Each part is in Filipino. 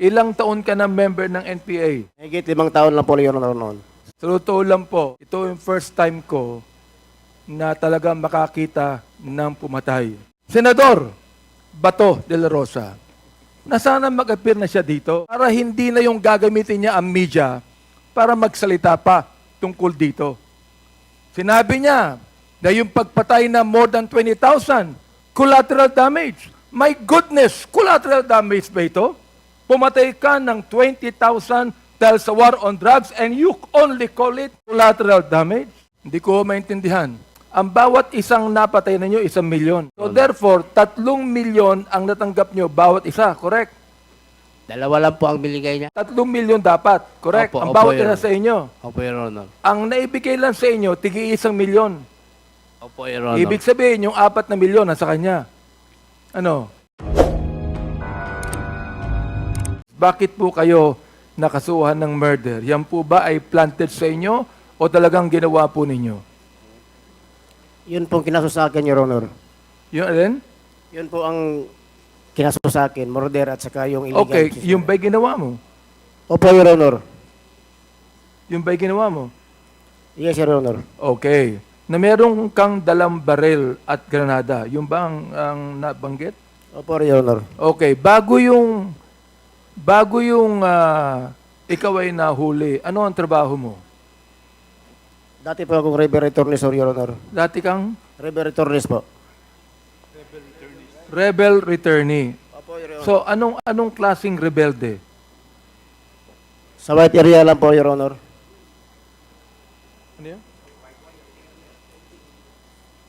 Ilang taon ka na member ng NPA? Higit limang taon lang po, Your Honor, noon. Sa totoo lang po, ito yung first time ko na talaga makakita ng pumatay. Senador Bato de la Rosa, na sana mag-appear na siya dito para hindi na yung gagamitin niya ang media para magsalita pa tungkol dito. Sinabi niya na yung pagpatay na more than 20,000, collateral damage. My goodness, collateral damage ba ito? Pumatay ka ng 20,000 dahil sa war on drugs and you only call it collateral damage? Hindi ko maintindihan. Ang bawat isang napatay na nyo, isang milyon. So therefore, tatlong milyon ang natanggap nyo bawat isa, correct? Dalawa lang po ang binigay niya. Tatlong milyon dapat, correct? Opo, ang opo, bawat Your isa Honor. sa inyo. Opo, Your Honor. Ang naibigay lang sa inyo, tigi isang milyon. Opo, Your Honor. Ibig sabihin, yung apat na milyon nasa kanya. Ano? Bakit po kayo nakasuhan ng murder? Yan po ba ay planted sa inyo o talagang ginawa po ninyo? Yun pong kinaso sa akin, Your Honor. Yun alin? Yun po ang kinaso sa akin, murder at saka yung illegal. Okay, system. yung ba'y ginawa mo? Opo, Your Honor. Yung ba'y ginawa mo? Yes, Your Honor. Okay. Na meron kang dalang baril at granada. Yung ba ang, ang nabanggit? Opo, Your Honor. Okay, bago yung bago yung ah, ikaw ay nahuli, ano ang trabaho mo? Dati po akong river attorney, sir, Your Honor. Dati kang River attorneys po. rebel returnee. Opo, Your Honor. So anong anong klasing rebelde? Sa white area lang po, Your Honor. Ano yan?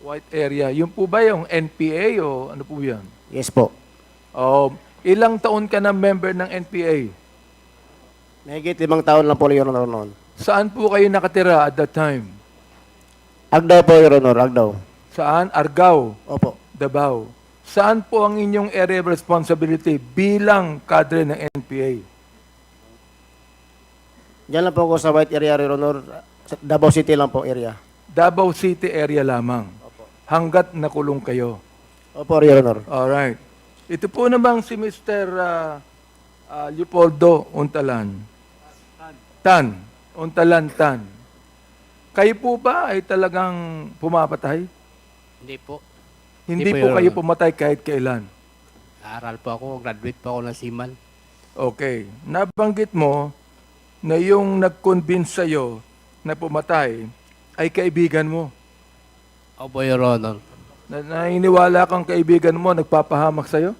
White area. Yung po ba yung NPA o ano po yan? Yes po. Oh, ilang taon ka na member ng NPA? Higit limang taon lang po, Your Honor, noon. Saan po kayo nakatira at that time? Agdaw po, Your Honor, Agdaw. Saan? Argao, Opo. Davao. Saan po ang inyong area of responsibility bilang kadre ng NPA? Diyan lang po ako sa white area, Your Honor. Sa Davao City lang po area. Davao City area lamang. Hanggat nakulong kayo. Opo, Your Honor. Alright. Ito po namang si Mr. uh, uh, Leopoldo Untalan. Tan. Untalan Tan. Kayo po ba ay talagang pumapatay? Hindi po. Hindi, Hindi po, po Your kayo Honor. pumatay kahit kailan. Aaral po ako. Graduate po ako ng Siman. Okay. Nabanggit mo na yung nag-convince sa'yo na pumatay ay kaibigan mo. Opo, Your Honor. Na naniniwala kang kaibigan mo nagpapahamak sa'yo?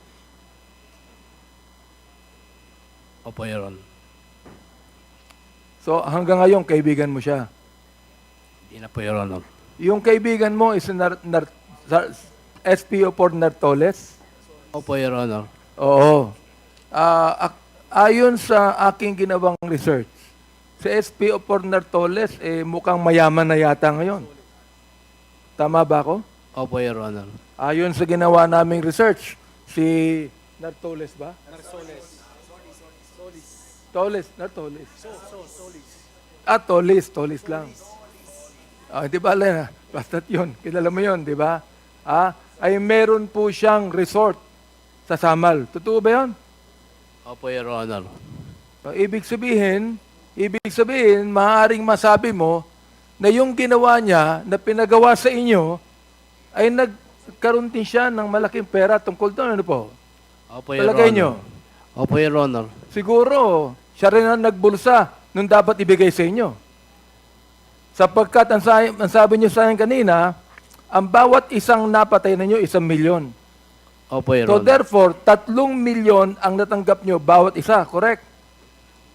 Opo, Your Honor. So hanggang ngayon, kaibigan mo siya. Hindi na po, Your Honor. Yung kaibigan mo is nar, nar, sa- SPO for Nartoles? Opo, Your Honor. Oo. Ah, ak- ayon sa aking ginawang research, si SPO for Nartoles, eh, mukhang mayaman na yata ngayon. Tama ba ako? Opo, Your Honor. Ayon sa ginawa naming research, si Nartoles ba? Nartoles. Toles, Nartoles. Ah, Tolis, Tolis lang. Ah, di ba, Lena? Basta yun. Kilala mo yun, di ba? Ah, ay meron po siyang resort sa Samal. Totoo ba yun? Opo, Your Honor. Ah, ibig sabihin, ibig sabihin, maaaring masabi mo na yung ginawa niya, na pinagawa sa inyo, ay nagkaroon din siya ng malaking pera tungkol doon. Ano po? Opo, Your Palagay Honor. nyo? Opo, Your Honor. Siguro, siya rin ang nagbulsa nung dapat ibigay sa inyo. Sapagkat ang, sa, ang sabi niyo sa akin kanina, ang bawat isang napatay ninyo, isang milyon. Opo, Your So Honor. therefore, tatlong milyon ang natanggap nyo bawat isa, correct?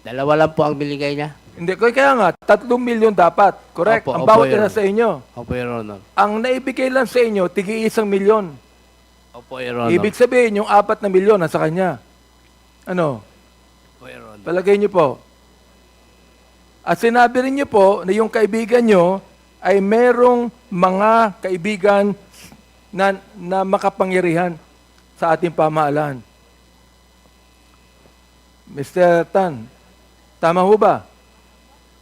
Dalawa lang po ang binigay niya. Hindi, kaya kaya nga, tatlong milyon dapat, correct? Opo, ang opo, bawat Your isa sa inyo. Opo, Your Honor. Ang naibigay lang sa inyo, tigi isang milyon. Opo, Your Honor. Ibig sabihin, yung apat na milyon nasa kanya. Ano? Opo, Your Honor. Palagay niyo po. At sinabi rin niyo po na yung kaibigan niyo ay merong mga kaibigan na, na makapangyarihan sa ating pamahalaan. Mr. Tan, tama ho ba?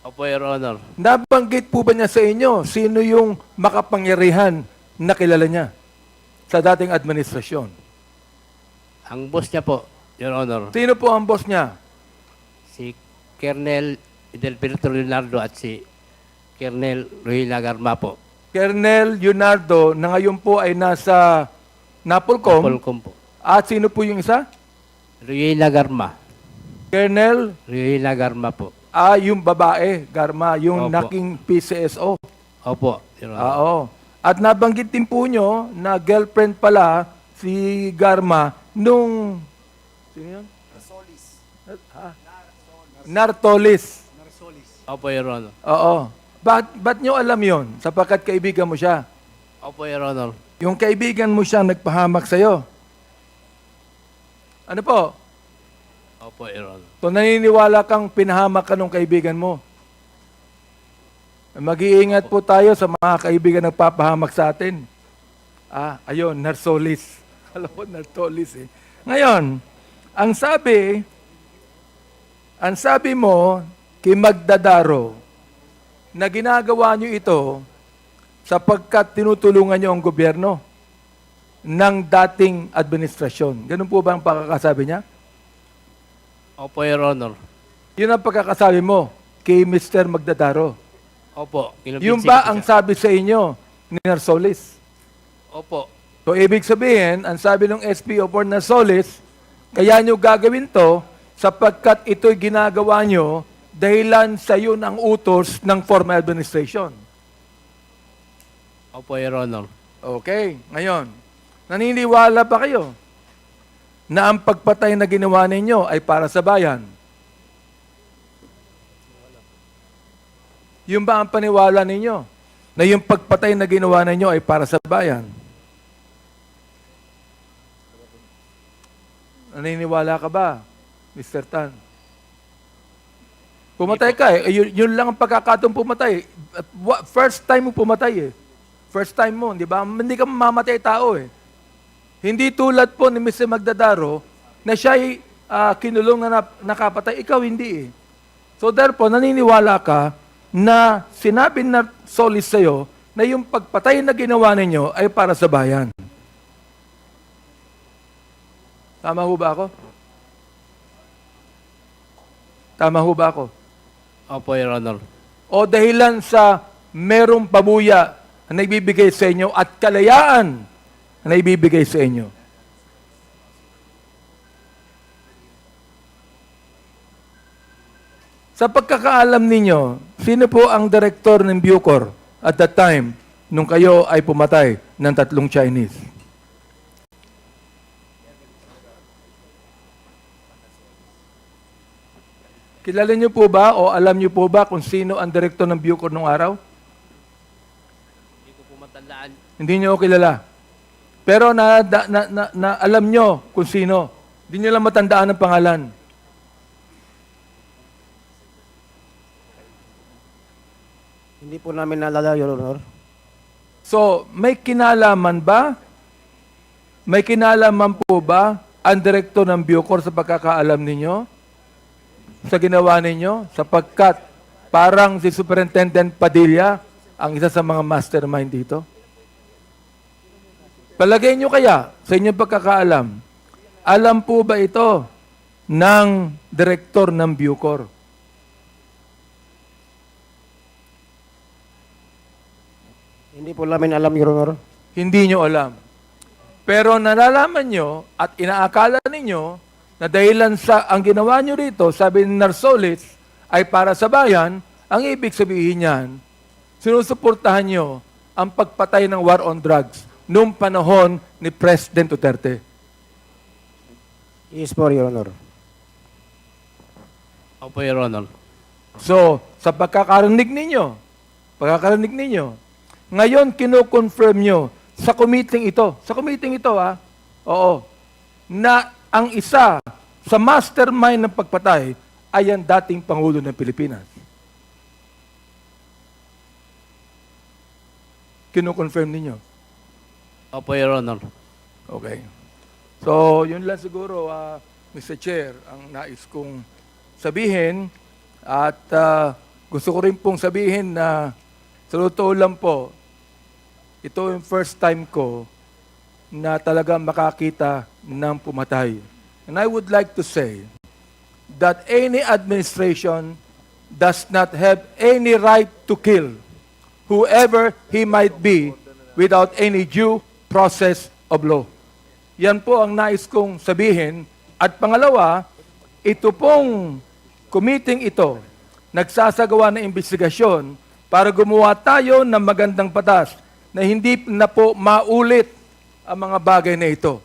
Opo, Your Honor. Nabanggit po ba niya sa inyo sino yung makapangyarihan na kilala niya sa dating administrasyon? Ang boss niya po, Your Honor. Sino po ang boss niya? si Colonel Edelberto Leonardo at si Colonel Roy Lagarma po. Colonel Leonardo na ngayon po ay nasa Napolcom. Polcom po. At sino po yung isa? Roy Lagarma. Colonel, Roy Lagarma po. Ah, yung babae, Garma, yung Opo. naking PCSO. Opo, Your Honor. Ah, Oo. At nabanggit din po nyo na girlfriend pala si Garma nung... Sino yun? Narsolis. Ha? Nartolis. Opo, Your Honor. Oo. Ba't, ba't nyo alam yon? Sapagkat kaibigan mo siya. Opo, Your Honor. Yung kaibigan mo siya nagpahamak sa'yo. Ano po? Opo, Your Honor. So naniniwala kang pinahamak ka ng kaibigan mo. Mag-iingat po tayo sa mga kaibigan na nagpapahamak sa atin. Ah, ayun, narsolis. Alam ko, narsolis eh. Ngayon, ang sabi, ang sabi mo kay Magdadaro na ginagawa nyo ito sapagkat tinutulungan nyo ang gobyerno ng dating administrasyon. Ganun po ba ang pagkakasabi niya? Opo, Your Honor. Yun ang pagkakasabi mo kay Mr. Magdadaro. Opo. Yung ba ang siya. sabi sa inyo ni Narsolis? Opo. So, ibig sabihin, ang sabi ng SPO for Narsolis, kaya nyo gagawin to sapagkat ito'y ginagawa nyo dahilan sa yun ang utos ng former administration. Opo, Your Honor. Okay, ngayon, naniniwala ba kayo na ang pagpatay na ginawa ninyo ay para sa bayan? Yung ba ang paniwala ninyo na yung pagpatay na ginawa ninyo ay para sa bayan? Naniniwala ka ba, Mr. Tan? Pumatay ka eh. Yun, yun lang ang pagkakataon pumatay. First time mo pumatay eh. First time mo, di ba? Hindi ka mamamatay tao eh. Hindi tulad po ni Mr. Magdadaro na siya'y ah, kinulong na nakapatay. Ikaw hindi eh. So therefore, naniniwala ka na sinabi na solis sa'yo na yung pagpatay na ginawa ninyo ay para sa bayan. Tama ho ba ako? Tama ho ba ako? Opo, Your Honor. o dahilan sa merong pabuya na naibibigay sa inyo at kalayaan na naibibigay sa inyo. Sa pagkakaalam ninyo, sino po ang direktor ng Bucor at that time nung kayo ay pumatay ng tatlong Chinese? Kilala niyo po ba o alam niyo po ba kung sino ang direktor ng Bucor nung araw? Hindi ko po matandaan. Hindi niyo kilala. Pero na, na, na, na, na alam niyo kung sino. Hindi niyo lang matandaan ang pangalan. Hindi po namin naalala, Your Honor. So, may kinalaman ba? May kinalaman po ba ang direktor ng Bucor sa pagkakaalam ninyo? Sa ginawa ninyo? Sapagkat parang si Superintendent Padilla ang isa sa mga mastermind dito? Palagay nyo kaya sa inyong pagkakaalam, alam po ba ito ng direktor ng Bucor? Hindi po namin alam, Your Honor. Hindi nyo alam. Pero nalalaman nyo at inaakala ninyo na dahilan sa ang ginawa nyo rito, sabi ni Narsolis, ay para sa bayan, ang ibig sabihin niyan, sinusuportahan nyo ang pagpatay ng war on drugs noong panahon ni President Duterte. Yes po, Your Honor. Opo, Your Honor. So, sa pagkakarinig ninyo, pagkakarinig ninyo, ngayon kino-confirm nyo sa committee ito, sa committee ito ha, oo, na ang isa sa mastermind ng pagpatay ay ang dating Pangulo ng Pilipinas. Kino-confirm ninyo. Opo, Your Honor. Okay. So, yun lang siguro, ah, Mr. Chair, ang nais kong sabihin. At ah, gusto ko rin pong sabihin na sa totoo lang po, ito yung first time ko na talagang makakita ng pumatay. And I would like to say that any administration does not have any right to kill whoever he might be without any due process of law. Yan po ang nais kong sabihin. At pangalawa, ito pong committee ito nagsasagawa ng investigasyon para gumawa tayo ng magandang batas na hindi na po maulit ang mga bagay na ito.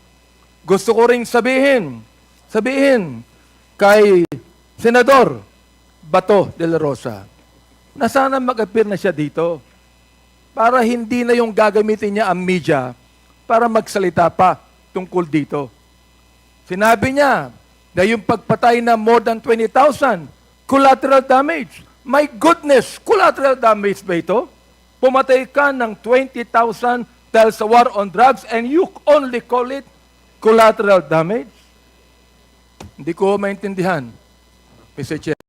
Gusto ko ring sabihin, sabihin kay Senador Bato de la Rosa na sana mag-appear na siya dito para hindi na yung gagamitin niya ang media para magsalita pa tungkol dito. Sinabi niya na yung pagpatay na more than 20,000, collateral damage. My goodness, collateral damage ba ito? Pumatay ka ng 20,000 dahil sa war on drugs and you only call it collateral damage? Hindi ko maintindihan, Mr. Chair.